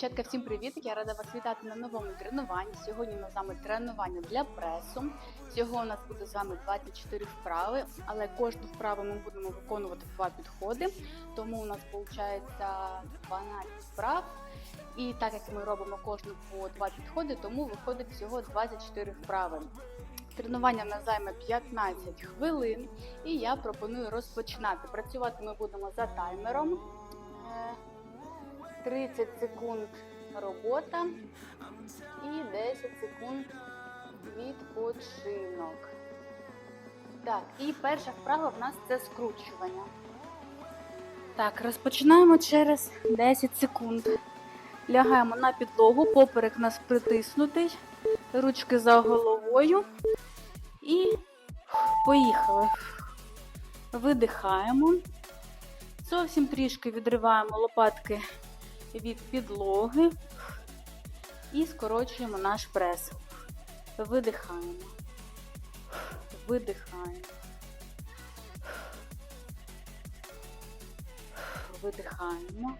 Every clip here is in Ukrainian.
Дівчатка, всім привіт! Я рада вас вітати на новому тренуванні. Сьогодні у нас з вами тренування для пресу. Всього у нас буде з вами 24 вправи, але кожну вправу ми будемо виконувати два підходи. Тому у нас виходить 12 вправ. І так як ми робимо кожну по два підходи, тому виходить всього 24 вправи. Тренування в нас займе 15 хвилин, і я пропоную розпочинати. Працювати ми будемо за таймером. Е, 30 секунд робота і 10 секунд відпочинок. Так, і перша вправа в нас це скручування. Так, розпочинаємо через 10 секунд. Лягаємо на підлогу, поперек у нас притиснутий, ручки за головою. І поїхали. Видихаємо. Зовсім трішки відриваємо лопатки від підлоги і скорочуємо наш прес. Видихаємо. Видихаємо. Видихаємо.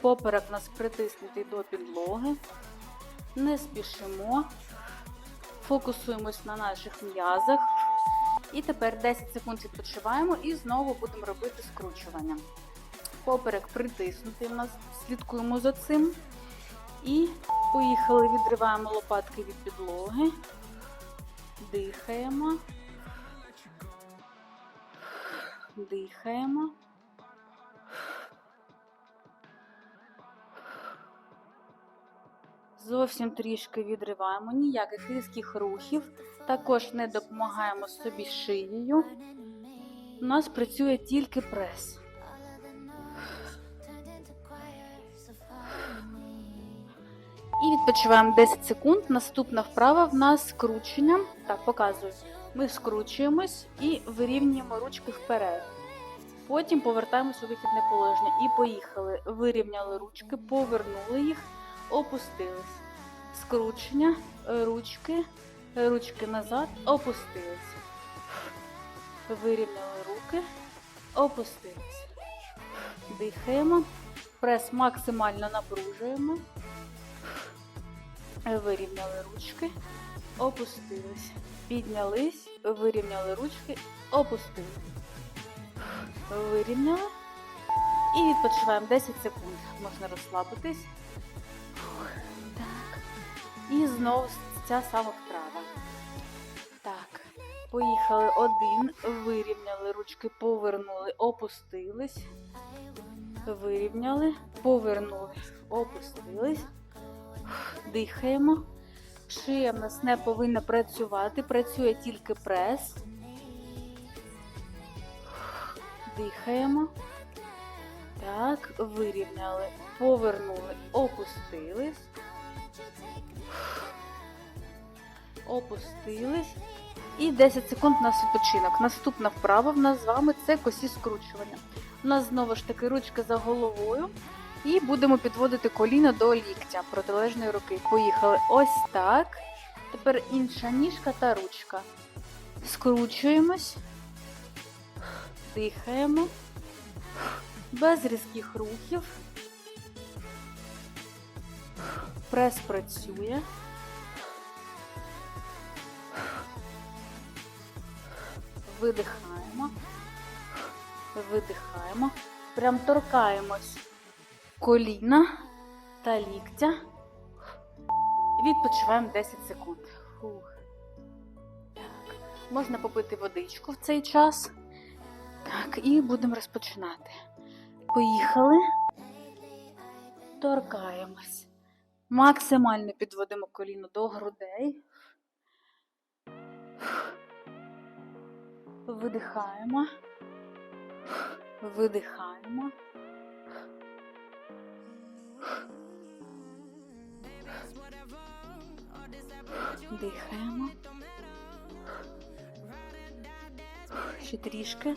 Поперек нас притиснутий до підлоги. Не спішимо. Фокусуємось на наших м'язах. І тепер 10 секунд відпочиваємо і знову будемо робити скручування. Поперек притиснутий у нас, слідкуємо за цим. І поїхали, відриваємо лопатки від підлоги, дихаємо, дихаємо. Зовсім трішки відриваємо, ніяких різких рухів. Також не допомагаємо собі шиєю. У нас працює тільки прес. Відпочиваємо 10 секунд. Наступна вправа в нас скручення. Так, показую. Ми скручуємось і вирівнюємо ручки вперед. Потім повертаємося у вихідне положення. І поїхали. Вирівняли ручки, повернули їх, опустились. Скручення, ручки, ручки назад, опустились. Вирівняли руки, опустились. Дихаємо. Прес максимально напружуємо. Вирівняли ручки, опустились. Піднялись, вирівняли ручки, опустились. Вирівняли. І відпочиваємо 10 секунд. Можна розслабитись. Так. І знову ця сама вправа. Так. Поїхали один. Вирівняли ручки, повернули, опустились. Вирівняли, повернули, опустились. Дихаємо. Шия в нас не повинна працювати, працює тільки прес. Дихаємо. Так, вирівняли, повернули, опустились. Опустились. І 10 секунд у нас відпочинок. Наступна вправа в нас з вами це косі скручування. У нас знову ж таки ручки за головою. І будемо підводити коліно до ліктя протилежної руки. Поїхали ось так. Тепер інша ніжка та ручка. Скручуємось, дихаємо, без різких рухів. Прес працює. Видихаємо, видихаємо, прям торкаємось коліна та ліктя. Відпочиваємо 10 секунд. Фух. Так. Можна попити водичку в цей час. Так, і будемо розпочинати. Поїхали. Торкаємось. Максимально підводимо коліно до грудей. Видихаємо. Видихаємо. Дихаємо. Ще трішки.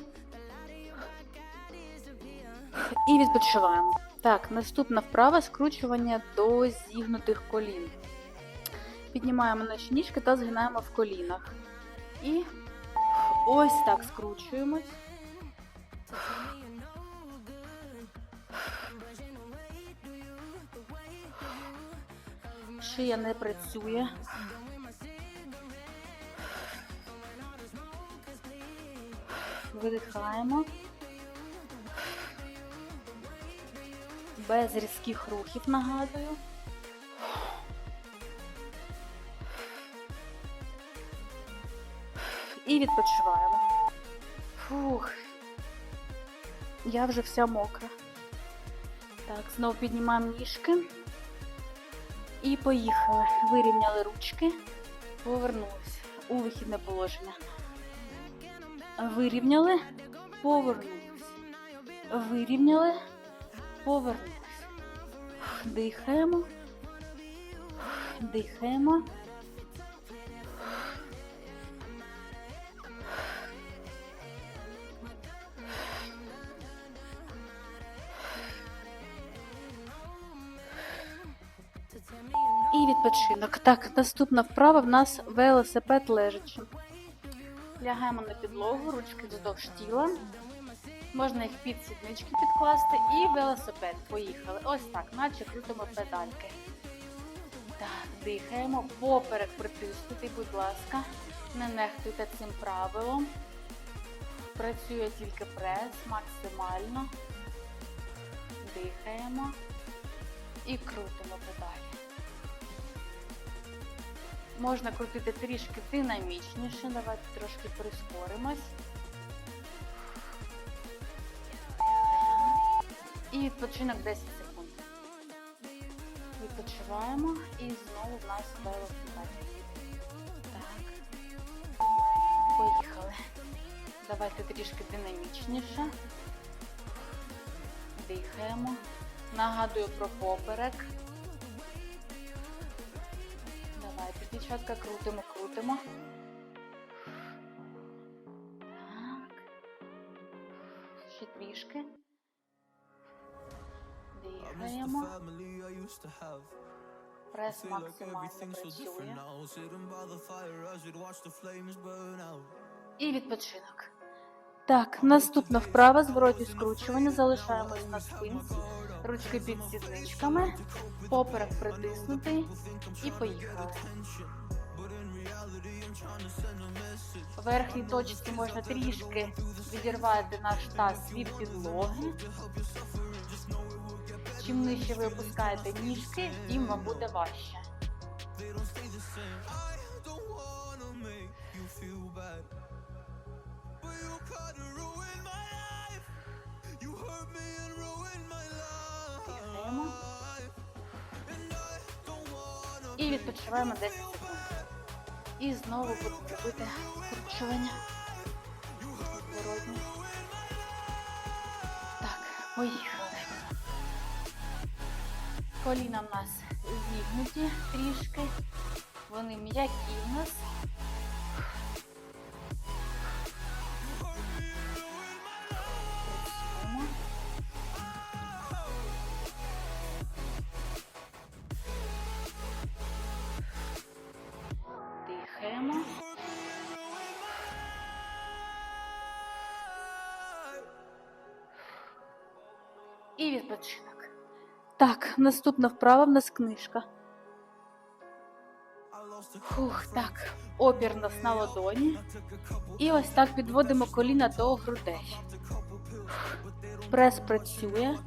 І відпочиваємо. Так, наступна вправа скручування до зігнутих колін. Піднімаємо наші ніжки та згинаємо в колінах. І ось так скручуємось. Шия не працює. Видихаємо. Без різких рухів нагадую. І відпочиваємо. Фух. Я вже вся мокра. Так, знову піднімаємо ніжки. І поїхали. Вирівняли ручки, повернулися у вихідне положення. Вирівняли, повернулися. Вирівняли, повернулися. Дихаємо. Дихаємо. Відпочинок. Так, наступна вправа в нас велосипед лежачи. Лягаємо на підлогу, ручки вздовж тіла. Можна їх під сіднички підкласти і велосипед. Поїхали. Ось так, наче крутимо педальки. Так, дихаємо. Поперек притиснутий, будь ласка. Не нехтуйте цим правилом. Працює тільки прес максимально. Дихаємо і крутимо педалі. Можна крутити трішки динамічніше. Давайте трошки прискоримось. І відпочинок 10 секунд. Відпочиваємо і знову в нас велосипед. Так. Поїхали. Давайте трішки динамічніше. Дихаємо. Нагадую про поперек. Дівчатка, крутимо, крутимо. Так. Ще трішки. Дихаємо. Прес максимально працює. І відпочинок. Так, наступна вправа зворотні скручування. Залишаємось на спинці. Ручки під сідничками. Поперек притиснутий. І поїхали. Верхній точці можна трішки відірвати наш таз від підлоги. Чим нижче ви опускаєте ніжки, тим вам буде важче. Дихаємо. І відпочиваємо 10 секунд. І знову будемо робити скручування. Зворотні. Так, поїхали. Коліна в нас зігнуті трішки. Вони м'які в нас. Відпочинок. Так, наступна вправа в нас книжка. Фух, так, опір нас на ладоні. І ось так підводимо коліна до грудей. Прес працює.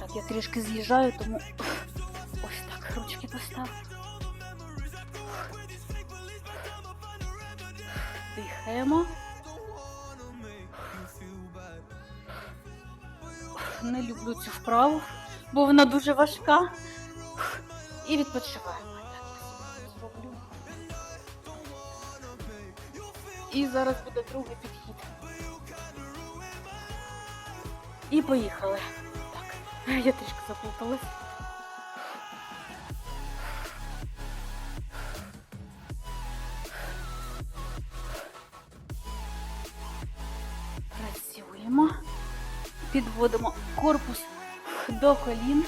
Так, я трішки з'їжджаю, тому ось так ручки поставлю. Дихаємо. Не люблю цю вправу, бо вона дуже важка. І відпочиваємо. І зараз буде другий підхід. І поїхали. Так, я трішки заплуталась. Підводимо корпус до колін.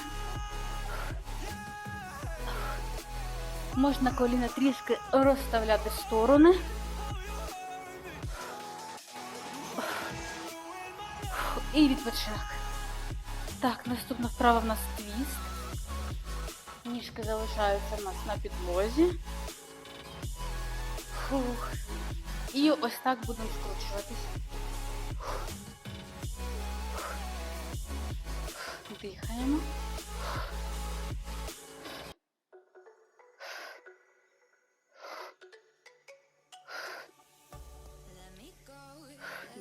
Можна коліна трішки розставляти в сторони. І відпочинок. Так, наступна вправа в нас твіст. Ніжки залишаються в нас на підлозі. Фух. І ось так будемо скручуватись. Дихаємо.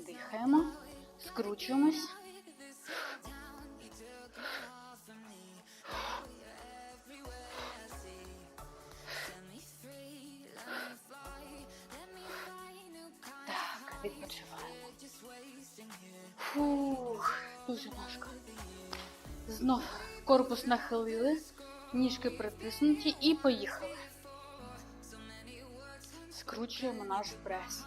Дихаємо, скручуємось. Відпочиваємо. Фух, дуже важко. Знов корпус нахилили, ніжки притиснуті і поїхали. Скручуємо наш прес.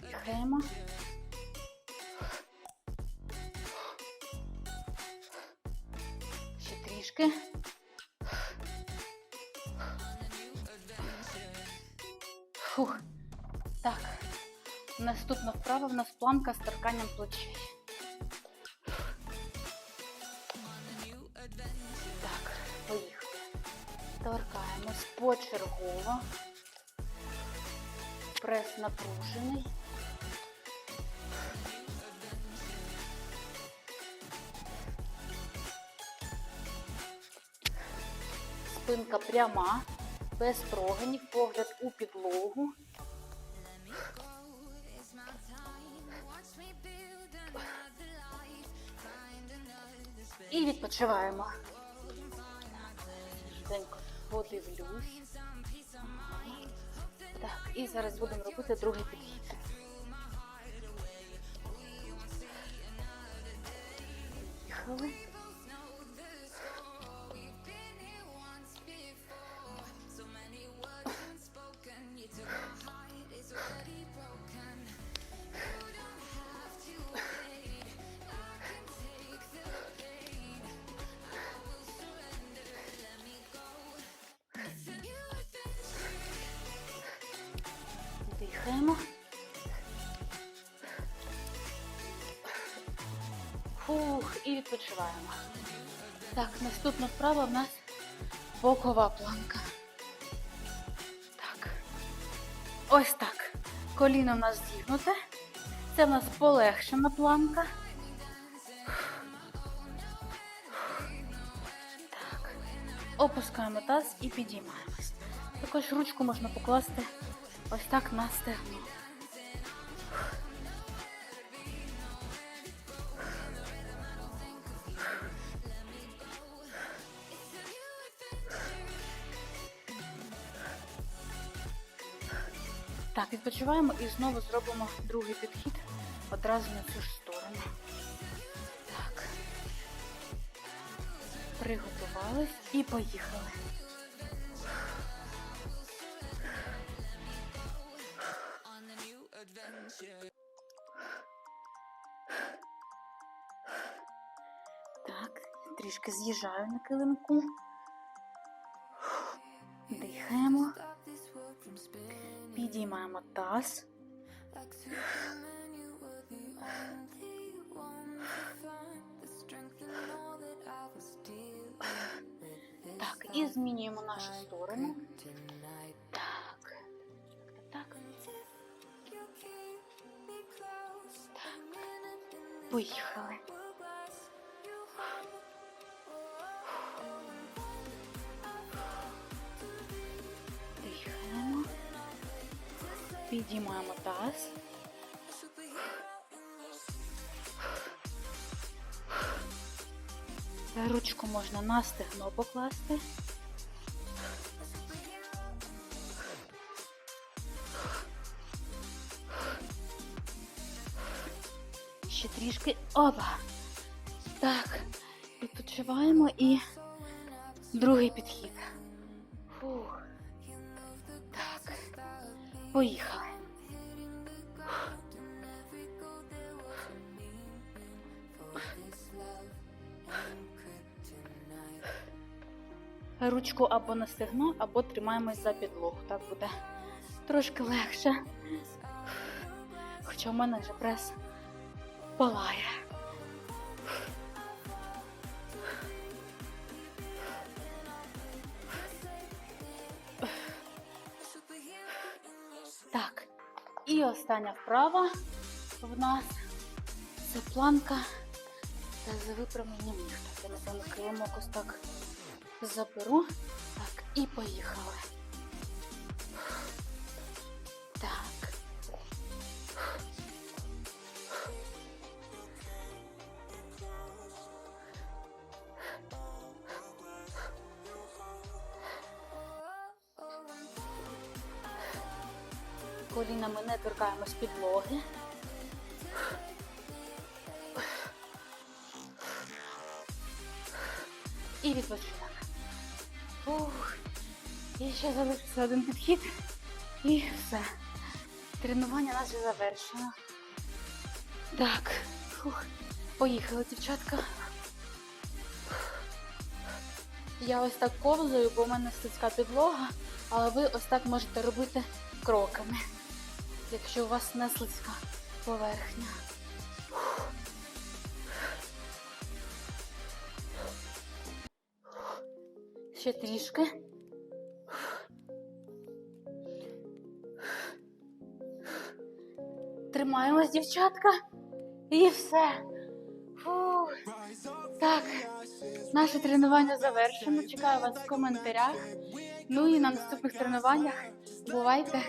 Дихаємо. Ще трішки. Наступна вправа в нас планка з торканням плечей. Так, поїхали. Торкаємось почергово. Прес напружений. Спинка пряма, без проганів, погляд у підлогу. І відпочиваємо. Швиденько подивлюсь. Так, і зараз будемо робити другий підхід. Поїхали. Відпочиваємо. Так, наступна вправа в нас бокова планка. Так. Ось так. Коліно в нас зігнуте. Це в нас полегшена планка. Так. Опускаємо таз і підіймаємось. Також ручку можна покласти ось так на стегно. Так, відпочиваємо і знову зробимо другий підхід одразу на цю ж сторону. Так. Приготувались і поїхали. Так, трішки з'їжджаю на килимку. Дихаємо. Підіймаємо таз. Так, і змінюємо нашу сторону. Так. Так. Так. Поїхали. Підіймаємо таз. Ручку можна на стегно покласти. Ще трішки. Опа. Так. Відпочиваємо і другий підхід. Поїхали. ручку або на стегно, або тримаємось за підлогу. Так буде трошки легше. Хоча в мене вже прес палає. Остання вправа в нас це планка та за виправлення ніг. Я напевно килимок ось так заберу. Так, і поїхали. Не торкаємось підлоги. І відпочинок. І ще залишився один підхід. І все. Тренування наше завершено. Так. Фух. Поїхали, дівчатка. Я ось так ковзаю, бо в мене слизька підлога, але ви ось так можете робити кроками, якщо у вас не слизька поверхня. Ще трішки. Тримаємось, дівчатка. І все. Фух. Так, наше тренування завершено. Чекаю вас в коментарях. Ну і на наступних тренуваннях бувайте.